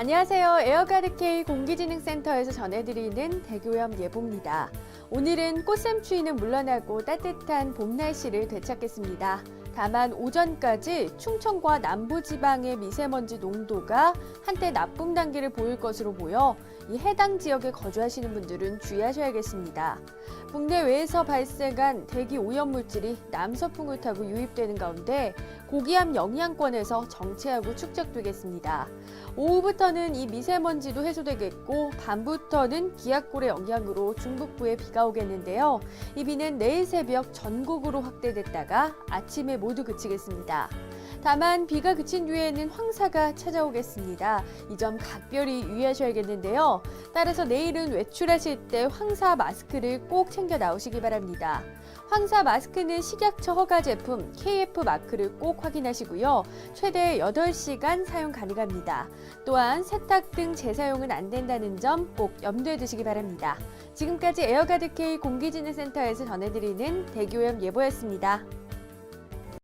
안녕하세요. 에어가드K 공기진흥센터에서 전해드리는 대교염 예보입니다. 오늘은 꽃샘 추위는 물러나고 따뜻한 봄 날씨를 되찾겠습니다. 다만 오전까지 충청과 남부지방의 미세먼지 농도가 한때 나쁨 단계를 보일 것으로 보여 이 해당 지역에 거주하시는 분들은 주의하셔야겠습니다. 국내외에서 발생한 대기 오염 물질이 남서풍을 타고 유입되는 가운데 고기압 영향권에서 정체하고 축적되겠습니다. 오후부터는 이 미세먼지도 해소되겠고 밤부터는 기압골의 영향으로 중북부에 비가 오겠는데요. 이 비는 내일 새벽 전국으로 확대됐다가 아침에 모두 그치겠습니다. 다만 비가 그친 뒤에는 황사가 찾아오겠습니다. 이 점 각별히 유의하셔야겠는데요. 따라서 내일은 외출하실 때 황사 마스크를 꼭 챙겨 나오시기 바랍니다. 황사 마스크는 식약처 허가 제품 KF 마크를 꼭 확인하시고요. 최대 8시간 사용 가능합니다. 또한 세탁 등 재사용은 안 된다는 점 꼭 염두에 두시기 바랍니다. 지금까지 에어가드 K 공기진흥센터에서 전해드리는 대기오염 예보였습니다.